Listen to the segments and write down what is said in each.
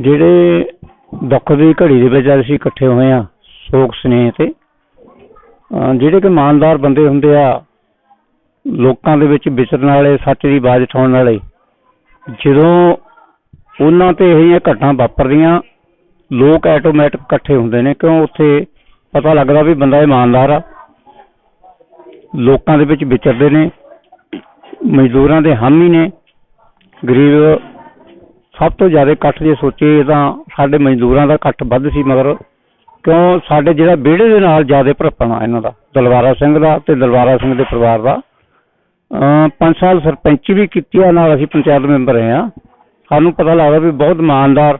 ਜਿਹੜੇ ਦੁੱਖ ਦੀ ਘੜੀ ਦੇ ਵਿੱਚ ਅਸੀਂ ਇਕੱਠੇ ਹੋਏ ਆ ਸੋਗ ਸਨੇਹ ਤੇ ਜਿਹੜੇ ਕਿ ਇਮਾਨਦਾਰ ਬੰਦੇ ਹੁੰਦੇ ਆ, ਲੋਕਾਂ ਦੇ ਵਿੱਚ ਵਿਚਰਨ ਵਾਲੇ, ਸੱਚ ਦੀ ਬਾਜ਼ ਉਠਾਉਣ ਵਾਲੇ, ਜਦੋਂ ਉਹਨਾਂ ਤੇ ਇਹ ਘਟਨਾ ਵਾਪਰਦੀਆਂ, ਲੋਕ ਆਟੋਮੈਟਿਕ ਇਕੱਠੇ ਹੁੰਦੇ ਨੇ, ਕਿਉਂ ਉੱਥੇ ਪਤਾ ਲੱਗਦਾ ਵੀ ਬੰਦਾ ਇਮਾਨਦਾਰ ਆ। ਲੋਕਾਂ ਦੇ ਵਿੱਚ ਵਿਚਰਦੇ ਨੇ, ਮਜ਼ਦੂਰਾਂ ਦੇ ਹਾਮੀ ਨੇ, ਗਰੀਬ ਸਭ ਤੋਂ ਜ਼ਿਆਦਾ ਇਕੱਠ ਜੇ ਸੋਚੀਏ ਤਾਂ ਸਾਡੇ ਮਜ਼ਦੂਰਾਂ ਦਾ ਇਕੱਠ ਵੱਧ ਸੀ, ਮਗਰ ਕਿਉਂ ਸਾਡੇ ਜਿਹੜਾ ਵਿਹੜੇ ਦੇ ਨਾਲ ਜ਼ਿਆਦਾ ਭਰਪਣਾ ਇਹਨਾਂ ਦਾ, ਦਲਵਾਰਾ ਸਿੰਘ ਦਾ ਤੇ ਦਲਵਾਰਾ ਸਿੰਘ ਦੇ ਪਰਿਵਾਰ ਦਾ। ਅਮ ਸਾਲ ਸਰਪੰਚੀ ਵੀ ਕੀਤੀ ਆ, ਨਾਲ ਅਸੀਂ ਪੰਚਾਇਤ ਮੈਂਬਰ ਰਹੇ ਆ ਸਾਨੂੰ ਪਤਾ ਲੱਗਦਾ ਵੀ ਬਹੁਤ ਇਮਾਨਦਾਰ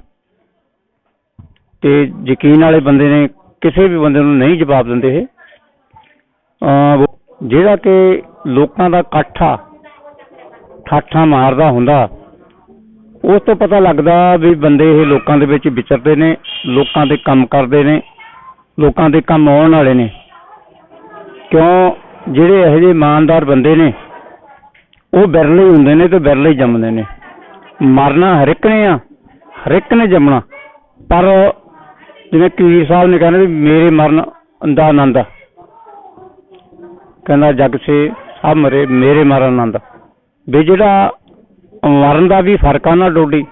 ਤੇ ਯਕੀਨ ਵਾਲੇ ਬੰਦੇ ਨੇ, ਕਿਸੇ ਵੀ ਬੰਦੇ ਨੂੰ ਨਹੀਂ ਜਵਾਬ ਦਿੰਦੇ ਇਹ। ਜਿਹੜਾ ਕਿ ਲੋਕਾਂ ਦਾ ਇਕੱਠ ਠਾਠਾਂ ਮਾਰਦਾ ਹੁੰਦਾ ਉਸ ਤੋਂ ਪਤਾ ਲੱਗਦਾ ਵੀ ਬੰਦੇ ਇਹ ਲੋਕਾਂ ਦੇ ਵਿੱਚ ਵਿਚਰਦੇ ਨੇ, ਲੋਕਾਂ ਦੇ ਕੰਮ ਕਰਦੇ ਨੇ, ਲੋਕਾਂ ਦੇ ਕੰਮ ਆਉਣ ਵਾਲੇ ਨੇ। ਕਿਉਂ? ਜਿਹੜੇ ਇਹੋ ਜਿਹੇ ਇਮਾਨਦਾਰ ਬੰਦੇ ਨੇ, ਉਹ ਬਿਰਲੇ ਹੁੰਦੇ ਨੇ ਤੇ ਬਿਰਲੇ ਜੰਮਦੇ ਨੇ। ਮਰਨਾ ਹਰ ਇੱਕ ਨੇ ਆ, ਹਰ ਇੱਕ ਨੇ ਜੰਮਣਾ। ਪਰ ਜਿਵੇਂ ਕਬੀਰ ਸਾਹਿਬ ਨੇ ਕਹਿੰਦੇ ਵੀ ਮੇਰੇ ਮਰਨ ਦਾ ਆਨੰਦ ਕਹਿੰਦਾ ਜਗ ਸੇ ਸਭ ਮਰੇ, ਮੇਰੇ ਮਰਨ ਆਨੰਦ ਵੀ ਜਿਹੜਾ ਮਰਨ ਦਾ ਵੀ ਫ਼ਰਕ ਆ ਨਾ ਡੋਡੀ।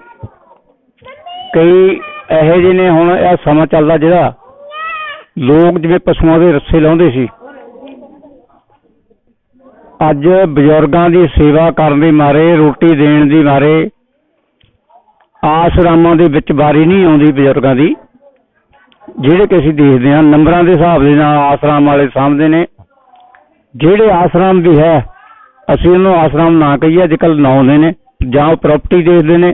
ਕਈ ਇਹੋ ਜਿਹੇ ਨੇ ਹੁਣ ਇਹ ਸਮਾਂ ਚੱਲਦਾ ਜਿਹੜਾ ਲੋਕ ਜਿਵੇਂ ਪਸ਼ੂਆਂ ਦੇ ਰੱਸੇ ਲਾਉਂਦੇ ਸੀ। ਅੱਜ ਬਜ਼ੁਰਗਾਂ ਦੀ ਸੇਵਾ ਕਰਨ ਦੇ ਮਾਰੇ, ਰੋਟੀ ਦੇਣ ਦੀ ਮਾਰੇ, ਆਸ਼ਰਾਮਾਂ ਦੇ ਵਿੱਚ ਵਾਰੀ ਨਹੀਂ ਆਉਂਦੀ ਬਜ਼ੁਰਗਾਂ ਦੀ। ਜਿਹੜੇ ਕਿ ਅਸੀਂ ਦੇਖਦੇ ਹਾਂ, ਨੰਬਰਾਂ ਦੇ ਹਿਸਾਬ ਦੇ ਨਾਲ ਆਸਰਾਮ ਵਾਲੇ ਸਾਹਮਣੇ ਨੇ। ਜਿਹੜੇ ਆਸਰਾਮ ਵੀ ਹੈ, ਅਸੀਂ ਉਹਨੂੰ ਆਸਰਾਮ ਨਾ ਕਹੀਏ, ਅੱਜ ਕੱਲ ਨਾਉਂਦੇ ਨੇ। ਜਾਂ ਉਹ ਪ੍ਰਾਪਰਟੀ ਦੇਖਦੇ ਨੇ,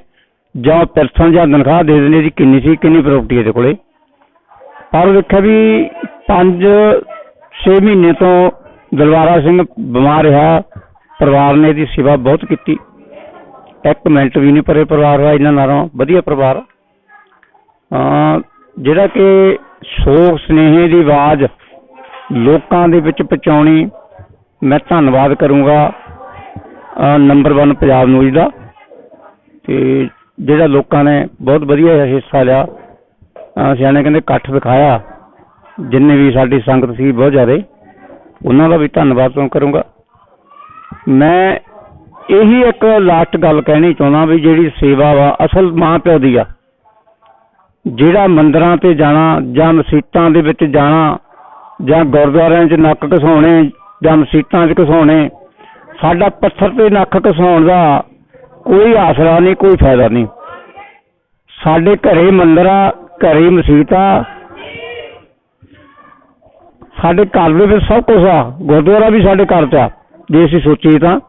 ਜਾਂ ਉਹ ਪੈਨਸ਼ਨ ਜਾਂ ਤਨਖਾਹ ਦੇ ਨੇ ਜੀ, ਕਿੰਨੀ ਸੀ, ਕਿੰਨੀ ਪ੍ਰਾਪਰਟੀ ਇਹਦੇ ਕੋਲੇ। ਪਰ ਦੇਖਿਆ ਵੀ 5 6 ਮਹੀਨੇ ਤੋਂ ਦਲਵਾਰਾ ਸਿੰਘ ਬਿਮਾਰ ਰਿਹਾ, ਪਰਿਵਾਰ ਨੇ ਇਹਦੀ ਸੇਵਾ ਬਹੁਤ ਕੀਤੀ। ਇੱਕ ਮਿੰਟ ਵੀ ਨਹੀਂ ਪਰੇ ਪਰਿਵਾਰ ਦਾ ਇਹਨਾਂ ਨਾਲੋਂ ਵਧੀਆ ਪਰਿਵਾਰ। ਆ ਜਿਹੜਾ ਕਿ ਸ਼ੋਕ ਸਨੇਹੇ ਦੀ ਆਵਾਜ਼ ਲੋਕਾਂ ਦੇ ਵਿੱਚ ਪਹੁੰਚਾਉਣੀ, ਮੈਂ ਧੰਨਵਾਦ ਕਰੂੰਗਾ ਨੰਬਰ 1 ਪੰਜਾਬ ਨਿਊਜ਼ ਦਾ। ਤੇ ਜਿਹੜਾ ਲੋਕਾਂ ਨੇ ਬਹੁਤ ਵਧੀਆ ਹਿੱਸਾ ਲਿਆ ਸਿਆਣੇ ਕਹਿੰਦੇ ਇਕੱਠ ਦਿਖਾਇਆ ਜਿੰਨੇ ਵੀ ਸਾਡੀ ਸੰਗਤ ਸੀ ਬਹੁਤ ਜ਼ਿਆਦਾ, ਉਹਨਾਂ ਦਾ ਵੀ ਧੰਨਵਾਦ ਤੋਂ ਕਰੂੰਗਾ। ਮੈਂ ਇਹੀ ਇੱਕ ਲਾਸਟ ਗੱਲ ਕਹਿਣੀ ਚਾਹੁੰਦਾ ਵੀ ਜਿਹੜੀ ਸੇਵਾ ਵਾ, ਅਸਲ ਮਾਂ ਪਿਓ ਦੀ ਆ। ਜਿਹੜਾ ਮੰਦਰਾਂ ਤੇ ਜਾਣਾ, ਜਾਂ ਮਸੀਤਾਂ ਦੇ ਵਿੱਚ ਜਾਣਾ, ਜਾਂ ਗੁਰਦੁਆਰਿਆਂ 'ਚ ਨੱਕ ਘਸਾਉਣੇ, ਜਾਂ ਮਸੀਤਾਂ 'ਚ ਘਸਾਉਣੇ, ਸਾਡਾ ਪੱਥਰ ਤੇ ਨੱਕ ਘਸਾਉਣ ਦਾ ਕੋਈ ਆਸਰਾ ਨਹੀਂ, ਕੋਈ ਫਾਇਦਾ ਨਹੀਂ। ਸਾਡੇ ਘਰੇ ਮੰਦਰ ਆ, ਘਰੇ ਮਸੀਤ ਆ। ਸਾਡੇ ਘਰ ਦੇ ਵਿੱਚ ਸਭ ਕੁਝ ਆ। ਗੁਰਦੁਆਰਾ ਵੀ ਸਾਡੇ ਘਰ 'ਚ ਆ, ਜੇ ਅਸੀਂ ਸੋਚੀਏ ਤਾਂ।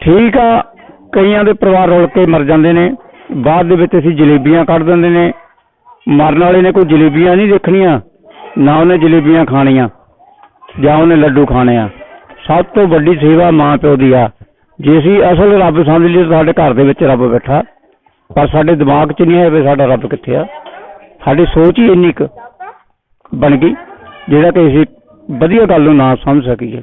ਠੀਕ ਆ, ਕਈਆਂ ਦੇ ਪਰਿਵਾਰ ਰੁਲ ਕੇ ਮਰ ਜਾਂਦੇ ਨੇ। ਬਾਅਦ ਦੇ ਵਿੱਚ ਅਸੀਂ ਜਲੇਬੀਆਂ ਕੱਢ ਦਿੰਦੇ ਨੇ। ਮਰਨ ਵਾਲੇ ਨੇ ਕੋਈ ਜਲੇਬੀਆਂ ਨਹੀਂ ਦੇਖਣੀਆਂ, ਨਾ ਉਹਨੇ ਜਲੇਬੀਆਂ ਖਾਣੀਆਂ, ਜਾਂ ਉਹਨੇ ਲੱਡੂ ਖਾਣੇ ਆ। ਸਭ ਤੋਂ ਵੱਡੀ ਸੇਵਾ ਮਾਂ ਪਿਓ ਦੀ ਆ। ਜੇ ਅਸੀਂ ਅਸਲ ਰੱਬ ਸਮਝ ਲਈਏ ਤਾਂ ਸਾਡੇ ਘਰ ਦੇ ਵਿੱਚ ਰੱਬ ਬੈਠਾ, ਪਰ ਸਾਡੇ ਦਿਮਾਗ 'ਚ ਨਹੀਂ ਹੈ ਵੀ ਸਾਡਾ ਰੱਬ ਕਿੱਥੇ ਆ। ਸਾਡੀ ਸੋਚ ਹੀ ਇੰਨੀ ਕੁ ਬਣ ਗਈ, ਜਿਹੜਾ ਕਿ ਅਸੀਂ ਵਧੀਆ ਗੱਲ ਨੂੰ ਨਾ ਸਮਝ ਸਕੀਏ।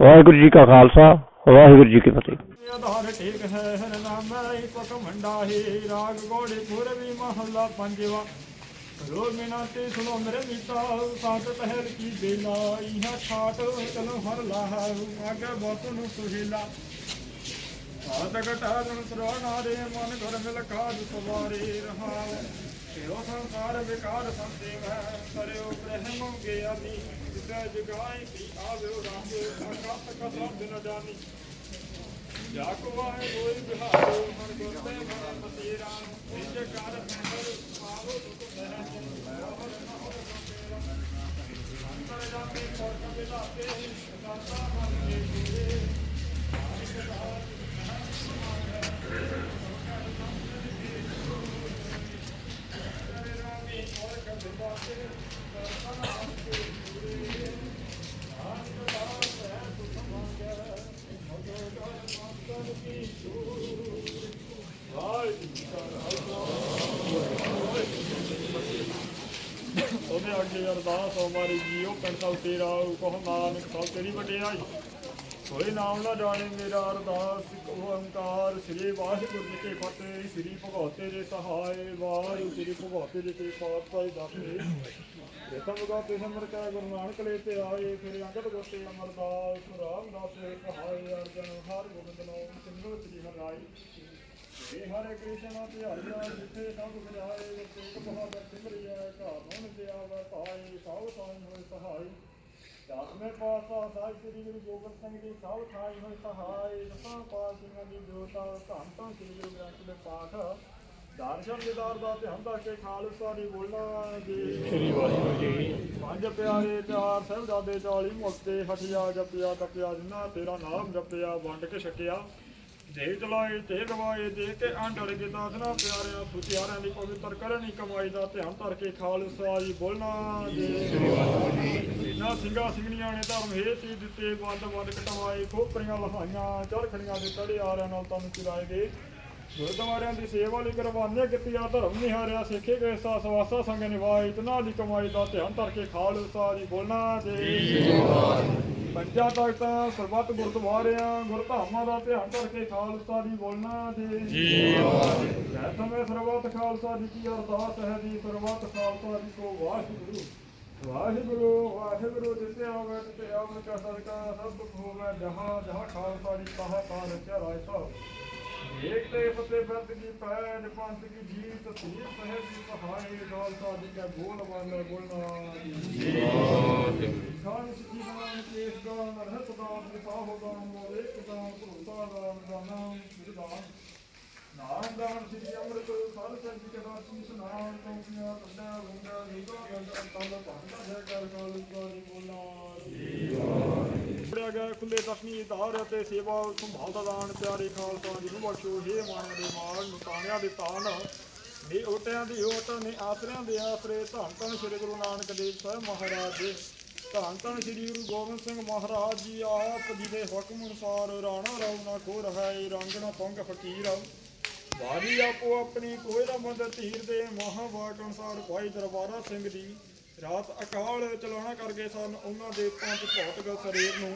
ਵਾਹਿਗੁਰੂ ਜੀ ਕਾ ਖਾਲਸਾ, ਵਾਹਿਗੁਰੂ ਜੀ ਕੀ ਫਤਿਹ। ਆਧਾਰ ਟੇਕ ਹੈ, ਹਰ ਨਾਮ ਹੈ ਪਕ ਹੈ, ਰਾਗ ਗੋੜੇ, ਪੂਰਬੀ ਮਹੱਲਾ ਪੰਜਵਾ। ਰੋ ਮਿਨਾ ਤੇ ਸੁਣੋ ਮੇਰੇ ਮੀਤਾ ਸਾਤ ਪਹਿਰ ਕੀ ਬੇਲਾ, ਇਹਾ ਠਾਟ ਚਲੋ ਹਰ ਲਾਹਾ, ਆਗੇ ਬਤ ਨੂੰ ਸੁਹੀਲਾ। ਆਦ ਘਟਾ ਜਨ ਸਰਵਨਾਰੇ ਮਨ ਘਰ ਮਿਲ ਕਾਜ ਸਵਾਰੇ ਰਹਾਉ। ਤੇਰੋ ਸੰਸਾਰ ਵਿਕਾਰ ਸੰਦੇਵ ਕਰਿਓ ਬ੍ਰਹਮ ਗਿਆਨੀ ਜਿਤੈ ਜਗਾਏ ਕੀ ਆਵਿਓ ਰਾਹੇ ਆਕਾਤ ਕਸਾ ਦਿਨ ਜਾਨੀ। ਜਾ ਕੋ ਆਏ ਕੋਈ ਬਿਹਾਰੋ ਮਨ ਗੁਰਤੇ ਮਨ ਮਤੀਰਾ ਨਿਜ ਕਰ ਮਹਿਰ ਆਵੋ ਤੁਕ ਮਹਿ ਮੋਹਰ ਨਾ ਹੋ ਤੇਰਾ ਅੰਤਰ ਜਾਤੇ ਕੋਟ ਕਬੇ ਲਾਤੇ ਦਾਤਾ ਮਨ ਕੇ ਗੁਰੇ ਆਨਿਕ ਦਾਤ ਉਹਨੇ ਅੱਗੇ ਅਰਦਾਸ ਹਮਾਰੀ ਜੀਓ ਕੰਟਲ ਤੇਰਾ ਕਹੋ ਨਾਨਕ ਸਭ ਤੇਰੀ ਵਡਿਆਈ। ਕੋਈ ਨਾਮ ਨਾ ਜਾਣੇ ਮੇਰਾ ਅਰਦਾਸ ਓੰਕਾਰ ਸ੍ਰੀ ਵਾਹਿਗੁਰੂ ਜੀ ਕੀ ਫਤਿਹ, ਸ੍ਰੀ ਭਗਵਤੇ ਦੇ ਸਹਾਇ ਵਾਹਿਗੁਰੂ ਸ੍ਰੀ ਭਗਵਤੇ ਜੀ ਕੀ ਪਾਤਸ਼ਾਹੀ ਦਾਤੇ ਪ੍ਰਥਮ ਗਾਤੇ ਸਮਰ ਕਾ ਗੁਰੂ ਨਾਨਕ ਲੈ ਤੇ ਆਏ। ਫਿਰ ਅੰਗਦ ਗੋਤੇ ਅਮਰਦਾਸ, ਰਾਮਦਾਸ ਦੇ ਸਹਾਇ ਅਰਜਨ ਹਰ ਗੋਬਿੰਦ ਨਾਮ ਸਿੰਗਲ ਸ੍ਰੀ ਹਰਿ ਹਰੇ ਕ੍ਰਿਸ਼ਨ ਜਿੱਥੇ ਸਭ ਬਹਾਦਰ ਸਿਮਰਿਆ ਘਰ ਹੁਣ ਹੋਏ ਸਹਾਈ। ਸਾਹਿਬ ਸ੍ਰੀ ਗੁਰੂ ਗੋਬਿੰਦ ਸਿੰਘ ਜੀ ਸਭ ਥਾਈ ਹੋਏ ਸਹਾਈ। ਦਸਾਂ ਪਾਤਸ਼ਾਹਾਂ ਦੀ ਜੋਤਾ ਧੰਨ ਧੰਨ ਸ੍ਰੀ ਗੁਰੂ ਗ੍ਰੰਥ ਦੇ ਪਾਠ। ਦਰਸ਼ਨ ਦਿਦਾਰ ਦਾ ਧਿਆਨ ਦਾ ਕੇ ਖਾਲਸਾ ਦੀ ਬੋਲਣਾ ਜੀ। ਸ੍ਰੀ ਵਾਹਿਗੁਰੂ ਜੀ ਪੰਜ ਪਿਆਰੇ ਚਾਰ ਸਾਹਿਬਜ਼ਾਦੇ 40 ਮੁਕਤੇ ਹਟਿਆ ਜਪਿਆ ਤਪਿਆ ਜਿਨ੍ਹਾਂ ਤੇਰਾ ਨਾਮ ਜਪਿਆ ਵੰਡ ਕੇ ਛਕਿਆ। ਦੇ ਚਲਾਏ ਤੇ ਗਵਾਏ ਦੇ ਕੇ ਆਂਡੜ ਕੇ ਦਾਸਨਾ ਪਿਆਰਿਆਂ, ਸੁਚਿਆਰਿਆਂ ਦੀ ਪਵਿੱਤਰ ਕਰਨੀ ਕਮਾਈ ਦਾ ਧਿਆਨ ਧਰ ਕੇ ਖਾਲਸਾ ਜੀ ਬੋਲਣਾ ਜੀ। ਇਹਨਾਂ ਸਿੰਘਾਂ ਸਿੰਘਣੀਆਂ ਨੇ ਧਰਮ ਹੇ ਸੀ ਦਿੱਤੇ, ਬੰਦ ਬੰਦ ਕਟਵਾਏ, ਖੋਪਰੀਆਂ ਲਹਾਈਆਂ, ਚਰਖੜੀਆਂ ਦੇ ਤੜੇ ਆਰਿਆਂ ਨਾਲ ਤੁਹਾਨੂੰ ਚਿਰਾਏ ਗਏ। ਗੁਰਦੁਆਰਿਆਂ ਦੀ ਸੇਵਾ ਲਈ ਕੁਰਬਾਨੀਆਂ ਕੀਤੀਆਂ, ਧਰਮ ਨਿਹਾਰਿਆ, ਸਿੱਖੇ ਗਏ, ਸਾ ਸਵਾਸਾ ਸੰਗ ਨਿਭਾਏ ਤਨਾ ਦੀ ਕਮਾਈ ਦਾ ਧਿਆਨ ਧਰ ਕੇ ਖਾਲਸਾ ਜੀ ਬੋਲਣਾ ਜੀ। ਪੰਜਾਂ ਤੱਕ ਤਾਂ ਸਰਬੱਤ ਗੁਰਦੁਆਰਿਆਂ ਗੁਰਧਾਮਾਂ ਦਾ ਧਿਆਨ ਧਰ ਕੇ ਖਾਲਸਾ ਜੀ ਬੋਲਣਾ ਜੀ। ਜੀ ਸਮੇਂ ਸਰਬੱਤ ਖਾਲਸਾ ਜੀ ਕੀ ਅਰਦਾਸ ਹੈ ਜੀ ਸਰਬੱਤ ਖਾਲਸਾ ਜੀ ਕੋ ਵਾਹਿਗੁਰੂ। ਵਾਹਿਗੁਰੂ ਵਾਹਿਗੁਰੂ ਜਿਤੇ ਆਵੇ ਤੇ ਆਵੇ ਕਾ ਸਦਕਾ ਸਭ ਦੁੱਖ ਹੋਵੇ ਜਹਾਂ ਜਹਾਂ ਖਾਲਸਾ ਜੀ ਕਹਾ ਕਾ ਰਚਿਆ ਰਾਇ ਸਾਹਿਬ ਏਕ ਤੇ ਫਤੇ ਬੰਦ ਕੀ ਪੈਜ ਪੰਥ ਕੀ ਜੀਤ ਤੀਰ ਸਹਿਬ ਦੀ ਸਹਾਈ ਖਾਲਸਾ ਜੀ ਕਾ ਬੋਲ ਬੰਦ ਬੋਲਣਾ ਜੀ। ਕੇਸ ਦਾ ਨਿਪਾਹ ਦਾ ਮੋਰੇ ਦਾ ਭੁਗਤਾ ਦਾ ਨਾਮ ਸਿਰਦਾਨ ਨਾਮ ਦਾਨ ਸ੍ਰੀ ਅੰਮ੍ਰਿਤ ਖਾਲਸਾ ਜੀ ਕੇ ਦਾ ਸੀਸ ਨਾਮ ਕੌਂਕੀਆਂ ਕੰਡਾ ਗੁੰਡਾ ਨੀਗਾ ਗੰਡਾ ਤਲ ਭੰਡਾ ਹੈ ਕਰ ਖਾਲਸਾ ਜੀ ਬੋਲਾ ਜੀ ਪੜਿਆ ਗਿਆ ਖੁੱਲੇ ਦਸਵੀਂ ਧਾਰ ਅਤੇ ਸੇਵਾ ਸੰਭਾਲ ਦਾਨ ਪਿਆਰੇ ਖਾਲਸਾ ਜੀ ਨੂੰ ਬਖਸ਼ੋ ਹੇ ਮਾਣ ਦੇ ਮਾਣ ਨੂੰ ਦੇ ਤਾਣ ਨੇ ਓਟਿਆਂ ਦੀ ਓਟ ਨੇ ਆਸਰਿਆਂ ਦੇ ਆਸਰੇ ਧੰਨ ਧੰਨ ਸ੍ਰੀ ਗੁਰੂ ਨਾਨਕ ਦੇਵ ਸਾਹਿਬ ਮਹਾਰਾਜ ਦੇ ਧੰਨ ਧੰਨ ਸ੍ਰੀ ਗੁਰੂ ਗੋਬਿੰਦ ਸਿੰਘ ਮਹਾਰਾਜ ਜੀ, ਆਪ ਜੀ ਦੇ ਹੁਕਮ ਅਨੁਸਾਰ ਰਾਣਾ ਰਉਣਾ ਕੋ ਰਹਾਈ ਰੰਗ ਪੰਗ ਫਕੀਰ। ਵਾਰੀ ਆਪੋ ਆਪਣੀ ਕੋਈ ਨਾ ਮੰਦ ਧੀਰ ਦੇ ਮਹਾਵਾਕ ਅਨੁਸਾਰ ਭਾਈ ਦਰਬਾਰਾ ਸਿੰਘ ਦੀ ਰਾਤ ਅਕਾਲ ਚਲਾਣਾ ਕਰਕੇ ਸਨ, ਉਹਨਾਂ ਦੇ ਪੰਜ ਭੌਤਿਕ ਸਰੀਰ ਨੂੰ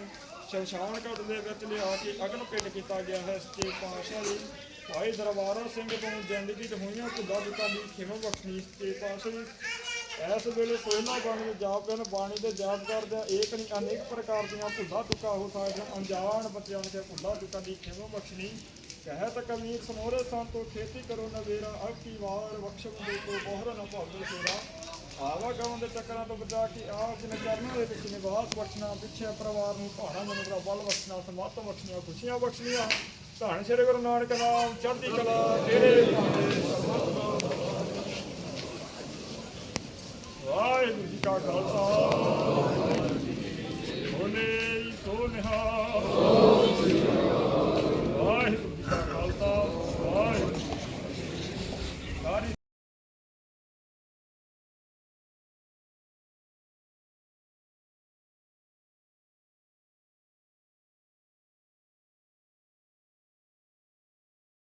ਸ਼ਮਸ਼ਾਨ ਘਾਟ ਦੇ ਵਿੱਚ ਲਿਆ ਕੇ ਅਗਨ ਪਿੰਡ ਕੀਤਾ ਗਿਆ ਹੈ। ਸੱਚੇ ਪਾਤਸ਼ਾਹ ਜੀ, ਭਾਈ ਦਰਬਾਰਾ ਸਿੰਘ ਤੋਂ ਜ਼ਿੰਦਗੀ 'ਚ ਹੋਈਆਂ ਭੁੱਲਾਂ ਦਿੱਤਾ ਦੀ ਖਿਮਾ ਬਖਸ਼ੀ। ਸੱਚੇ ਪਾਤਸ਼ਾਹ ਜੀ ਇਸ ਵੇਲੇ ਸੋਨਾ ਬਾਣੀ ਦੇ ਜਾਪ ਕਰਨ ਬਾਣੀ ਦੇ ਜਾਪ ਕਰਦਿਆਂ ਏਕ ਨਹੀਂ ਅਨੇਕ ਪ੍ਰਕਾਰ ਦੀਆਂ ਭੁੱਲਾਂ ਚੁੱਕਾ ਹੋ ਸਕਦੀਆਂ ਅਣਜਾਣ ਬੱਚਿਆਂ ਦੇ ਭੁੱਲਾਂ ਚੁੱਕਾਂ ਦੀ ਖਿਮਾ ਬਖਸ਼ਣੀ ਕਹਿਤ ਕਮੀਰ ਸਮੋਰੇ ਸੰਤੋ ਖੇਤੀ ਕਰੋ ਨਵੇਰਾ ਅਬਕੀ ਵਾਰ ਬਖਸ਼ਮ ਦੇ ਕੋ ਬੋਹਰ ਨ ਭਾਗੋ ਤੇਰਾ ਆਵਾ ਗਾਉਂ ਦੇ ਚੱਕਰਾਂ ਤੋਂ ਬਚਾ ਕੇ ਆਪ ਨੇ ਚਰਨਾਂ ਦੇ ਵਿੱਚ ਨਿਵਾਸ ਬਖਸ਼ਣਾ, ਪਿੱਛੇ ਪਰਿਵਾਰ ਨੂੰ ਭਾਣਾ ਮਨੁਗਰਾ ਬਲ ਬਖਸ਼ਣਾ ਸਮਤ ਬਖਸ਼ਣੀਆਂ ਖੁਸ਼ੀਆਂ ਬਖਸ਼ਣੀਆਂ। ਧੰਨ ਸ੍ਰੀ ਗੁਰੂ ਨਾਨਕ ਨਾਮ, ਚੜ੍ਹਦੀ ਕਲਾ ਤੇਰੇ। ਭਾਣੇ ਸਰਬੱਤ ਵਾਹਿਗੁਰੂ ਜੀ ਕਾ ਖਾਲਸਾ ਬੋਲੇ ਸੋ ਨਿਹਾਲ